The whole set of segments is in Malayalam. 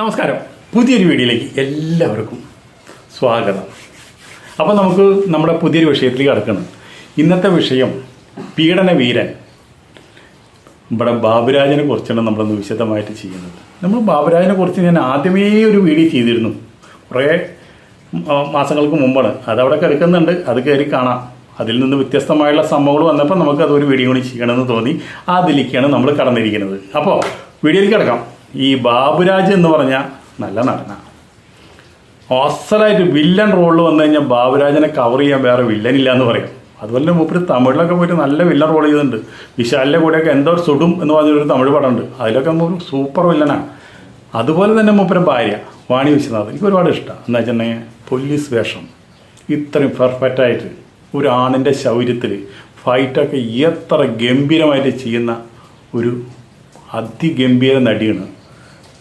നമസ്കാരം. പുതിയൊരു വീഡിയോയിലേക്ക് എല്ലാവർക്കും സ്വാഗതം. അപ്പോൾ നമുക്ക് നമ്മുടെ പുതിയൊരു വിഷയത്തിലേക്ക് കടക്കണം. ഇന്നത്തെ വിഷയം പീഡന വീരൻ. ഇവിടെ ബാബുരാജിനെ കുറിച്ചാണ് നമ്മളൊന്ന് വിശദമായിട്ട് ചെയ്യുന്നത്. നമ്മൾ ബാബുരാജിനെ കുറിച്ച് ഞാൻ ആദ്യമേ ഒരു വീഡിയോ ചെയ്തിരുന്നു. കുറേ മാസങ്ങൾക്ക് മുമ്പാണ്. അതവിടെ കിടക്കുന്നുണ്ട്. അത് കയറി കാണാം. അതിൽ നിന്ന് വ്യത്യസ്തമായുള്ള സംഭവങ്ങൾ വന്നപ്പോൾ നമുക്ക് അതൊരു വീഡിയോ കൂടി ചെയ്യണമെന്ന് തോന്നി. അതിലേക്കാണ് നമ്മൾ കടന്നിരിക്കുന്നത്. അപ്പോൾ വീഡിയോയിലേക്ക് കിടക്കാം. ഈ ബാബുരാജ് എന്ന് പറഞ്ഞാൽ നല്ല നടനാണ് അസലായിട്ട് വില്ലൻ റോളിൽ വന്നു കഴിഞ്ഞാൽ ബാബുരാജിനെ കവർ ചെയ്യാൻ വേറെ വില്ലൻ ഇല്ല എന്ന് പറയും. അതുപോലെ തന്നെ മൂപ്പര് തമിഴിലൊക്കെ പോയിട്ട് നല്ല വില്ലൻ റോൾ ചെയ്തിട്ടുണ്ട്. വിശാലിന്റെ കൂടെയൊക്കെ എന്തോ സുടും എന്ന് പറഞ്ഞൊരു തമിഴ് പടമുണ്ട്. അതിലൊക്കെ മൂപ്പര് സൂപ്പർ വില്ലനാണ് അതുപോലെ തന്നെ മൂപ്പര ഭാര്യ വാണി വിശ്വനാഥ്. എനിക്ക് ഒരുപാട് ഇഷ്ടമാണ് എന്ന് വെച്ചിട്ടുണ്ടെങ്കിൽ പോലീസ് വേഷം. ഇത്രയും പെർഫെക്റ്റായിട്ട് ഒരു ആണിന്റെ ശൗര്യത്തിൽ ഫൈറ്റൊക്കെ എത്ര ഗംഭീരമായിട്ട് ചെയ്യുന്ന ഒരു അതിഗംഭീര നടിയാണ്.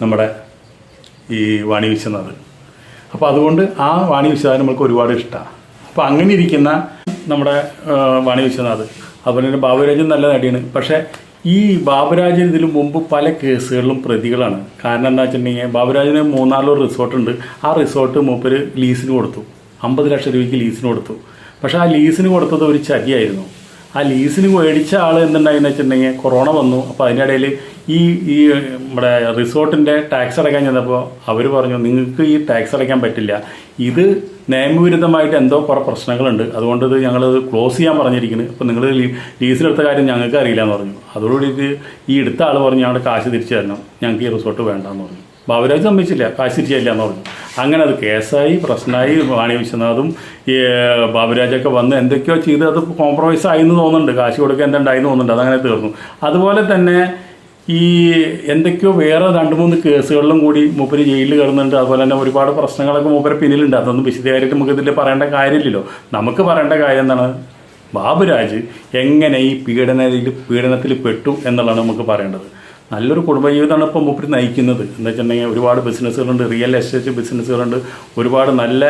നമ്മുടെ ഈ വാണി വിശ്വനാഥ് അപ്പോൾ അതുകൊണ്ട് ആ വാണി വിശ്വനാഥ് നമ്മൾക്ക് ഒരുപാട് ഇഷ്ടമാണ് അപ്പോൾ അങ്ങനെ ഇരിക്കുന്ന നമ്മുടെ വാണി വിശ്വനാഥ് അതുപോലെ തന്നെ ബാബുരാജൻ നല്ല നടിയാണ്. പക്ഷേ ഈ ബാബുരാജൻ ഇതിനു മുമ്പ് പല കേസുകളിലും പ്രതികളാണ്. കാരണം എന്താ വെച്ചിട്ടുണ്ടെങ്കിൽ ബാബുരാജന് മൂന്നാലോ റിസോർട്ടുണ്ട്. ആ റിസോർട്ട് മൂപ്പര് ലീസിന് കൊടുത്തു. അമ്പത് ലക്ഷം രൂപയ്ക്ക് ലീസിന് കൊടുത്തു. പക്ഷേ ആ ലീസിന് കൊടുത്തത് ഒരു ചതിയായിരുന്നു. ആ ലീസിന് മേടിച്ച ആൾ എന്തുണ്ടായെന്ന് വെച്ചിട്ടുണ്ടെങ്കിൽ കൊറോണ വന്നു. അപ്പോൾ അതിനിടയിൽ ഈ ഈ നമ്മുടെ റിസോർട്ടിന്റെ ടാക്സ് അടയ്ക്കാൻ ചെന്നപ്പോൾ അവർ പറഞ്ഞു നിങ്ങൾക്ക് ഈ ടാക്സ് അടയ്ക്കാൻ പറ്റില്ല. ഇത് നിയമവിരുദ്ധമായിട്ട് എന്തോ കുറേ പ്രശ്നങ്ങളുണ്ട്. അതുകൊണ്ട് ഇത് ഞങ്ങളത് ക്ലോസ് ചെയ്യാൻ പറഞ്ഞിരിക്കുന്നു. അപ്പോൾ നിങ്ങൾ ലീസിലെടുത്ത കാര്യം ഞങ്ങൾക്ക് അറിയില്ല എന്ന് പറഞ്ഞു. അതോടുകൂടി ഈ എടുത്ത ആൾ പറഞ്ഞു ഞങ്ങളുടെ കാശ് തിരിച്ചു തരണം. ഞങ്ങൾക്ക് ഈ റിസോർട്ട് വേണ്ടെന്ന് പറഞ്ഞു. ബാബുരാജ് സമ്മതിച്ചില്ല. കാശ് എന്ന് പറഞ്ഞു. അങ്ങനെ അത് കേസായി പ്രശ്നമായി വാണി വിശ്വനാഥും ഈ ബാബുരാജൊക്കെ വന്ന് എന്തൊക്കെയോ ചെയ്ത് അത് കോംപ്രമൈസ് ആയി എന്ന് തോന്നുന്നുണ്ട്. കാശ് കൊടുക്കാൻ എന്തുണ്ടായി എന്ന് തോന്നുന്നുണ്ട്. അതങ്ങനെ തീർന്നു. അതുപോലെ തന്നെ ഈ എന്തൊക്കെയോ വേറെ രണ്ട് മൂന്ന് കേസുകളിലും കൂടി മൂപ്പര് ജയിലിൽ കിടന്നുണ്ട് അതുപോലെ തന്നെ ഒരുപാട് പ്രശ്നങ്ങളൊക്കെ മൂപ്പര് പിന്നിലുണ്ട്. അതൊന്നും വിശദീകരിച്ചിട്ട് നമുക്ക് ഇതിൽ പറയേണ്ട കാര്യമില്ലല്ലോ. നമുക്ക് പറയേണ്ട കാര്യം എന്താണ്? ബാബുരാജ് എങ്ങനെ ഈ പീഡനത്തിൽ പീഡനത്തിൽ പെട്ടു എന്നുള്ളതാണ് നമുക്ക് പറയേണ്ടത്. നല്ലൊരു കുടുംബജീവിതമാണ് ഇപ്പോൾ മൂപ്പര് നയിക്കുന്നത്. എന്ന് വെച്ചിട്ടുണ്ടെങ്കിൽ ഒരുപാട് ബിസിനസ്സുകളുണ്ട് റിയൽ എസ്റ്റേറ്റ് ബിസിനസ്സുകളുണ്ട്. ഒരുപാട് നല്ല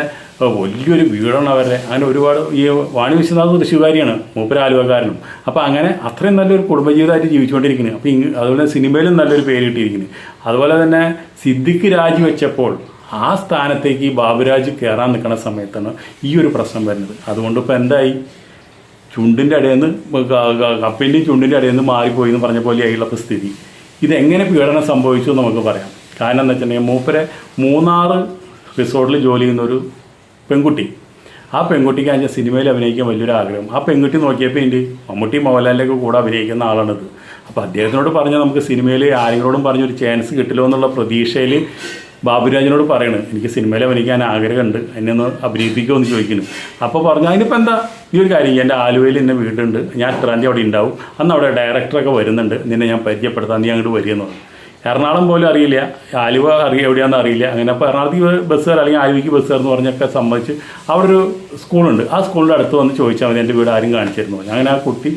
വലിയൊരു വീടാണ് അവരുടെ. അങ്ങനെ ഒരുപാട് ഈ വാണി വിശ്വനാഥ് തൃശ്ശൂകാരിയാണ് മൂപ്പര് ആലുവക്കാരനും. അപ്പോൾ അങ്ങനെ അത്രയും നല്ലൊരു കുടുംബജീവിതമായിട്ട് ജീവിച്ചുകൊണ്ടിരിക്കുന്നത് അപ്പോൾ ഇങ്ങ് അതുപോലെ സിനിമയിലും നല്ലൊരു പേര് കിട്ടിയിരിക്കുന്നത് അതുപോലെ തന്നെ സിദ്ദിഖ് രാജിവെച്ചപ്പോൾ ആ സ്ഥാനത്തേക്ക് ഈ ബാബുരാജ് കയറാൻ നിൽക്കുന്ന സമയത്താണ് ഈ ഒരു പ്രശ്നം വരുന്നത്. അതുകൊണ്ട് ഇപ്പോൾ എന്തായി? ചുണ്ടിന്റെ ഇടയിൽ നിന്ന് കപ്പിന്റെയും ചുണ്ടിന്റെ ഇടയിൽ നിന്ന് മാറിപ്പോയി എന്ന് പറഞ്ഞ പോലെയായുള്ള ഇപ്പോൾ സ്ഥിതി. ഇതെങ്ങനെ പീഡനം സംഭവിച്ചു എന്ന് നമുക്ക് പറയാം. കാരണം എന്താ വെച്ചിട്ടുണ്ടെങ്കിൽ മൂപ്പരെ മൂന്നാറ് റിസോർട്ടിൽ ജോലി ചെയ്യുന്ന ഒരു പെൺകുട്ടി. ആ പെൺകുട്ടിക്ക് അതിന്റെ സിനിമയിൽ അഭിനയിക്കാൻ വലിയൊരു ആഗ്രഹം. ആ പെൺകുട്ടി നോക്കിയപ്പോൾ എന്റെ മമ്മൂട്ടി മോഹൻലാലിന്റെയൊക്കെ കൂടെ അഭിനയിക്കുന്ന ആളാണിത്. അപ്പോൾ അദ്ദേഹത്തിനോട് പറഞ്ഞാൽ നമുക്ക് സിനിമയിൽ ആരെങ്കിലോടും പറഞ്ഞൊരു ചാൻസ് കിട്ടില്ലോ എന്നുള്ള പ്രതീക്ഷയിൽ ബാബുരാജിനോട് പറയണ് എനിക്ക് സിനിമയിൽ അഭിനയിക്കാൻ ആഗ്രഹമുണ്ട് എന്നെ ഒന്ന് അഭിനയിപ്പിക്കുമോ എന്ന് ചോദിക്കുന്നു. അപ്പോൾ പറഞ്ഞു അതിനിപ്പോൾ എന്താ? ഈ ഒരു കാര്യം എന്റെ ആലുവയിൽ എന്റെ വീടുണ്ട് ഞാൻ എത്രാം തീയതി അവിടെ ഉണ്ടാവും അന്ന് അവിടെ ഡയറക്ടറൊക്കെ വരുന്നുണ്ട് നിന്നെ ഞാൻ പരിചയപ്പെടുത്താൻ നീ അങ്ങോട്ട് വരികയെന്ന് പറഞ്ഞു. എറണാകുളം പോലും അറിയില്ല ആലുവ അറിയ എവിടെയാണെന്ന് അറിയില്ല അങ്ങനെ അപ്പോൾ എറണാകുളത്തേക്ക് ബസ് കയറി അല്ലെങ്കിൽ ആലുവയ്ക്ക് ബസ് കയറുന്നു പറഞ്ഞൊക്കെ സമ്മതിച്ച് അവിടെ ഒരു സ്കൂളുണ്ട് ആ സ്കൂളിന്റെ അടുത്ത് വന്ന് ചോദിച്ചാൽ മതി എന്റെ വീട് ആരും കാണിച്ചിരുന്നു അങ്ങനെ ആ കുട്ടി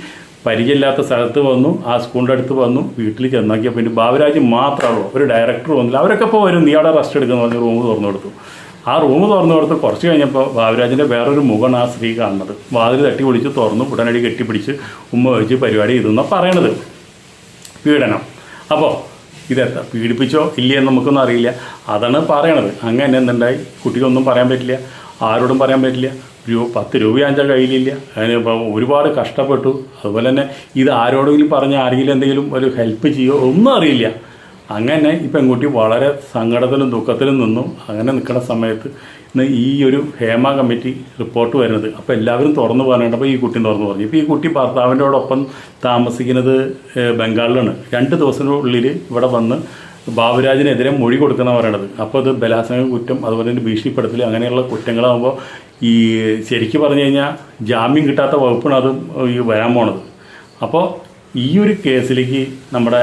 പരിചയമില്ലാത്ത സ്ഥലത്ത് വന്നു ആ സ്കൂളിന്റെ അടുത്ത് വന്നു വീട്ടിൽ ചെന്നാക്കിയപ്പോൾ പിന്നെ ബാബുരാജ് മാത്രമേ ഒരു ഡയറക്ടർ വന്നില്ല അവരൊക്കെ ഇപ്പോൾ വരും. നീ അവിടെ റെസ്റ്റ് എടുക്കുന്ന പറഞ്ഞ് റൂം തുറന്നു കൊടുത്തു. ആ റൂം തുറന്നു കൊടുത്ത് കുറച്ച് കഴിഞ്ഞപ്പോൾ ബാബുരാജിന്റെ വേറൊരു മുഖമാണ് ആ സ്ത്രീ കാണുന്നത്. വാതിൽ തട്ടി വിളിച്ച് തുറന്നു ഉടനടി കെട്ടിപ്പിടിച്ച് ഉമ്മ വെച്ച് പരിപാടി ഇതെന്നാണ് പറയണത്. പീഡനം. അപ്പോൾ ഇതെത്താ പീഡിപ്പിച്ചോ ഇല്ലയെന്ന് നമുക്കൊന്നും അറിയില്ല. അതാണ് പറയണത്. അങ്ങനെ എന്തുണ്ടായി? കുട്ടിക്കൊന്നും പറയാൻ പറ്റില്ല. ആരോടും പറയാൻ പറ്റില്ല. ഒരു പത്ത് രൂപ അഞ്ചാൽ കയ്യിലില്ല. അതിന് ഒരുപാട് കഷ്ടപ്പെട്ടു. അതുപോലെ തന്നെ ഇത് ആരോടെങ്കിലും പറഞ്ഞ് ആരെങ്കിലും എന്തെങ്കിലും ഒരു ഹെൽപ്പ് ചെയ്യോ ഒന്നും അറിയില്ല. അങ്ങനെ ഈ പെൺകുട്ടി വളരെ സങ്കടത്തിലും ദുഃഖത്തിലും നിന്നു. അങ്ങനെ നിൽക്കുന്ന സമയത്ത് ഇന്ന് ഈ ഒരു ഹേമ കമ്മിറ്റി റിപ്പോർട്ട് വരുന്നത്. അപ്പോൾ എല്ലാവരും തുറന്നു പറയാനപ്പോൾ ഈ കുട്ടി തുറന്നു പറഞ്ഞു. ഇപ്പോൾ ഈ കുട്ടി ഭർത്താവിന്റെ ഒപ്പം താമസിക്കുന്നത് ബംഗാളിലാണ്. രണ്ട് ദിവസത്തിനുള്ളിൽ ഇവിടെ വന്ന് ബാബുരാജിനെതിരെ മൊഴി കൊടുക്കണം പറയണത്. അപ്പോൾ അത് ബലാത്സംഗ കുറ്റം അതുപോലെ തന്നെ ഭീഷണിപ്പെടുത്തൽ അങ്ങനെയുള്ള കുറ്റങ്ങളാകുമ്പോൾ ഈ ശരിക്കും പറഞ്ഞു കഴിഞ്ഞാൽ ജാമ്യം കിട്ടാത്ത വകുപ്പാണ് അത് ഈ വരാൻ പോണത്. അപ്പോൾ ഈ ഒരു കേസിലേക്ക് നമ്മുടെ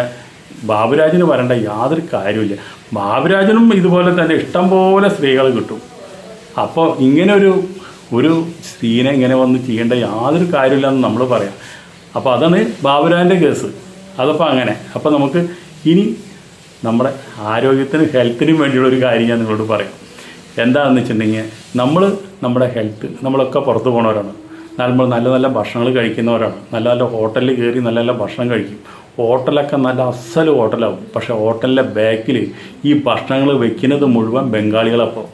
ബാബുരാജിന് വരേണ്ട യാതൊരു കാര്യമില്ല ബാബുരാജനും ഇതുപോലെ തന്നെ ഇഷ്ടം പോലെ സ്ത്രീകൾ കിട്ടും. അപ്പോൾ ഇങ്ങനെ ഒരു ഒരു സ്ത്രീനെ ഇങ്ങനെ വന്ന് ചെയ്യേണ്ട യാതൊരു കാര്യമില്ലെന്ന് നമ്മൾ പറയാം. അപ്പോൾ അതാണ് ബാബുരാജിന്റെ കേസ്. അതപ്പോൾ അങ്ങനെ. അപ്പോൾ നമുക്ക് ഇനി നമ്മുടെ ആരോഗ്യത്തിനും ഹെൽത്തിനും വേണ്ടിയുള്ള ഒരു കാര്യം ഞാൻ നിങ്ങളോട് പറയാം. എന്താണെന്ന് വെച്ചിട്ടുണ്ടെങ്കിൽ നമ്മൾ നമ്മുടെ ഹെൽത്ത് നമ്മളൊക്കെ പുറത്ത് പോണവരാണ്. നമ്മൾ നല്ല നല്ല ഭക്ഷണങ്ങൾ കഴിക്കുന്നവരാണ്. നല്ല നല്ല ഹോട്ടലിൽ കയറി നല്ല നല്ല ഭക്ഷണം കഴിക്കും. ഹോട്ടലൊക്കെ നല്ല അസൽ ഹോട്ടലാവും. പക്ഷേ ഹോട്ടലിന്റെ ബാക്കിൽ ഈ ഭക്ഷണങ്ങൾ വെക്കുന്നത് മുഴുവൻ ബംഗാളികളപ്പോൾ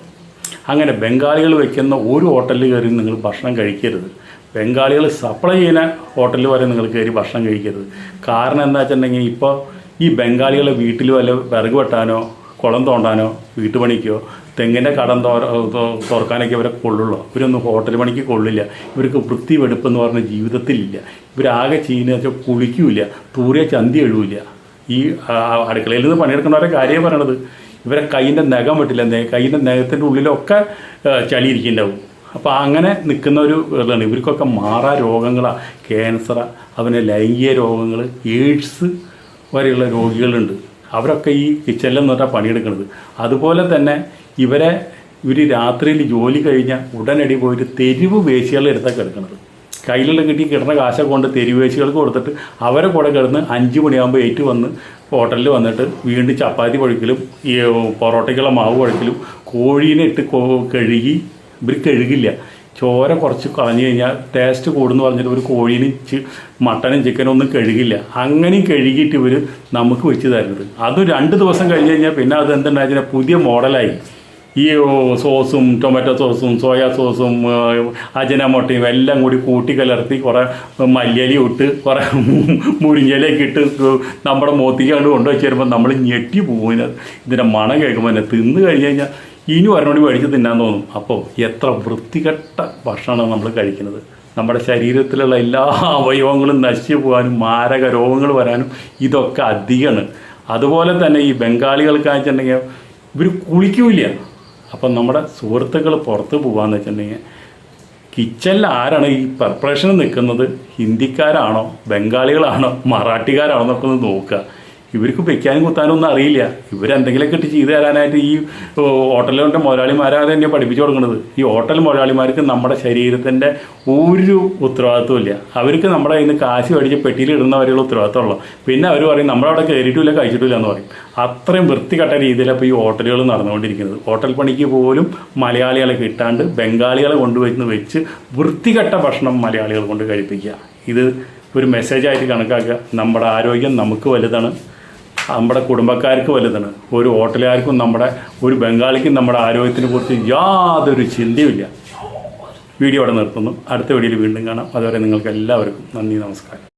അങ്ങനെ ബംഗാളികൾ വെക്കുന്ന ഒരു ഹോട്ടലിൽ കയറി നിങ്ങൾ ഭക്ഷണം കഴിക്കരുത്. ബംഗാളികൾ സപ്ലൈ ചെയ്യുന്ന ഹോട്ടലിൽ വരെ നിങ്ങൾ കയറി ഭക്ഷണം കഴിക്കരുത്. കാരണം എന്താ വെച്ചിട്ടുണ്ടെങ്കിൽ ഇപ്പോൾ ഈ ബംഗാളികളെ വീട്ടിൽ വല്ല വിറക് വെട്ടാനോ കുളം തോണ്ടാനോ വീട്ടുപണിക്കോ തെങ്ങിന്റെ കടം തുറക്കാനൊക്കെ ഇവരെ കൊള്ളുള്ളൂ. ഇവരൊന്നും ഹോട്ടൽ പണിക്ക് കൊള്ളില്ല. ഇവർക്ക് വൃത്തി വെടുപ്പെന്ന് പറഞ്ഞ ജീവിതത്തിലില്ല. ഇവരാകെ ചെയ്യുന്ന വെച്ചാൽ കുളിക്കൂല തൂറിയ ചന്തി എഴുവില്ല. ഈ അടുക്കളയിൽ നിന്ന് പണിയെടുക്കുന്നവരെ കാര്യമേ പറയണത്. ഇവരെ കൈയിന്റെ നഖം വെട്ടില്ല. കൈയിന്റെ നഖത്തിന്റെ ഉള്ളിലൊക്കെ ചളിയിരിക്കുന്നുണ്ടാവും അപ്പോൾ അങ്ങനെ നിൽക്കുന്ന ഒരു ഇതാണ്. ഇവർക്കൊക്കെ മാറാ രോഗങ്ങളാണ് ക്യാൻസറാണ് അതുപോലെ ലൈംഗിക രോഗങ്ങൾ എയ്ഡ്സ് വരെയുള്ള രോഗികളുണ്ട്. അവരൊക്കെ ഈ കിച്ചണിൽ പറഞ്ഞാൽ പണിയെടുക്കുന്നത് അതുപോലെ തന്നെ ഇവരെ ഇവർ രാത്രിയിൽ ജോലി കഴിഞ്ഞാൽ ഉടനടി പോയിട്ട് തെരുവ് വേശികളുടെ അടുത്താണ് കിടക്കുന്നത് കയ്യിലുള്ള കിട്ടി കിടന്ന കാശൊക്കെ കൊണ്ട് തെരുവ് വേശികൾക്ക് കൊടുത്തിട്ട് അവരെ കൂടെ കിടന്ന് അഞ്ച് മണിയാകുമ്പോൾ ഏറ്റു വന്ന് ഹോട്ടലിൽ വന്നിട്ട് വീണ്ടും ചപ്പാത്തി പഴുക്കലും ഈ പൊറോട്ടയ്ക്കുള്ള മാവ് പഴുക്കലും കോഴീനെ ഇട്ട് കഴുകി ഇവർ കഴുകില്ല. ചോര കുറച്ച് കളഞ്ഞു കഴിഞ്ഞാൽ ടേസ്റ്റ് കൂടുന്നു പറഞ്ഞിട്ട് ഒരു കോഴീനെ മട്ടനും ചിക്കനും ഒന്നും കഴുകില്ല. അങ്ങനെയും കഴുകിയിട്ട് ഇവർ നമുക്ക് വെച്ച് തരുന്നത്. അത് രണ്ട് ദിവസം കഴിഞ്ഞ് കഴിഞ്ഞാൽ പിന്നെ അത് എന്തുണ്ടായിരുന്ന പുതിയ മോഡലായി. ഈ സോസും ടൊമാറ്റോ സോസും സോയാ സോസും അജന അജനമൊട്ടയും എല്ലാം കൂടി കൂട്ടി കലർത്തി കുറേ മല്ലിയലി ഇട്ട് കുറേ മുരിഞ്ഞലയൊക്കെ ഇട്ട് നമ്മുടെ മോത്തിക്കാണ്ട് കൊണ്ടുവച്ച് വരുമ്പോൾ നമ്മൾ ഞെട്ടി പോകുന്നത് ഇതിന്റെ മണം കേൾക്കുമ്പോൾ തന്നെ തിന്ന് കഴിഞ്ഞ് കഴിഞ്ഞാൽ ഇനി വരണോടി മേടിച്ച് തിന്നാൻ തോന്നും. അപ്പോൾ എത്ര വൃത്തികെട്ട ഭക്ഷണമാണ് നമ്മൾ കഴിക്കുന്നത്. നമ്മുടെ ശരീരത്തിലുള്ള എല്ലാ അവയവങ്ങളും നശിച്ചു പോകാനും മാരക രോഗങ്ങൾ വരാനും ഇതൊക്കെ അധികമാണ്. അതുപോലെ തന്നെ ഈ ബംഗാളികൾക്ക് വെച്ചിട്ടുണ്ടെങ്കിൽ ഇവർ കുളിക്കൂല അപ്പം നമ്മുടെ സുഹൃത്തുക്കൾ പുറത്ത് പോകാന്ന് വെച്ചിട്ടുണ്ടെങ്കിൽ കിച്ചണിൽ ആരാണ് ഈ പ്രിപ്പറേഷന് നിൽക്കുന്നത്? ഹിന്ദിക്കാരാണോ? ബംഗാളികളാണോ? മറാഠിക്കാരാണോ എന്നൊക്കെ ഒന്ന് നോക്കുക. ഇവർക്ക് വെക്കാനും കുത്താനും ഒന്നും അറിയില്ല. ഇവരെന്തെങ്കിലുമൊക്കെ ഇട്ട് ചെയ്തു തരാനായിട്ട് ഈ ഹോട്ടലിന്റെ മുതലാളിമാരാണ് തന്നെ പഠിപ്പിച്ചു കൊടുക്കുന്നത്. ഈ ഹോട്ടൽ മുതലാളിമാർക്ക് നമ്മുടെ ശരീരത്തിന്റെ ഒരു ഉത്തരവാദിത്വം ഇല്ല. അവർക്ക് നമ്മുടെ കയ്യിൽ നിന്ന് കാശ് മേടിച്ച് പെട്ടിയിൽ ഇടുന്നവരെയുള്ള ഉത്തരവാദിത്തമുള്ളൂ പിന്നെ അവർ പറയും നമ്മളവിടെ കയറിയിട്ടില്ല കഴിച്ചിട്ടില്ല എന്ന് പറയും. അത്രയും വൃത്തികെട്ട രീതിയിലാണ് ഇപ്പോൾ ഈ ഹോട്ടലുകൾ നടന്നുകൊണ്ടിരിക്കുന്നത്. ഹോട്ടൽ പണിക്ക് പോലും മലയാളികളെ കിട്ടാണ്ട് ബംഗാളികളെ കൊണ്ടുവന്ന് വെച്ച് വൃത്തികെട്ട ഭക്ഷണം മലയാളികൾ കൊണ്ട് കഴിപ്പിക്കുക. ഇത് ഒരു മെസ്സേജായിട്ട് കണക്കാക്കുക. നമ്മുടെ ആരോഗ്യം നമുക്ക് വലുതാണ്. നമ്മുടെ കുടുംബക്കാർക്ക് വലുതാണ്. ഒരു ഹോട്ടലുകാർക്കും നമ്മുടെ ഒരു ബംഗാളിക്കും നമ്മുടെ ആരോഗ്യത്തിനെ കുറിച്ച് യാതൊരു ചിന്തയുമില്ല വീഡിയോ അവിടെ നിർത്തുന്നു. അടുത്ത വീഡിയോയിൽ വീണ്ടും കാണാം. അതുവരെ നിങ്ങൾക്ക് എല്ലാവർക്കും നന്ദി നമസ്കാരം.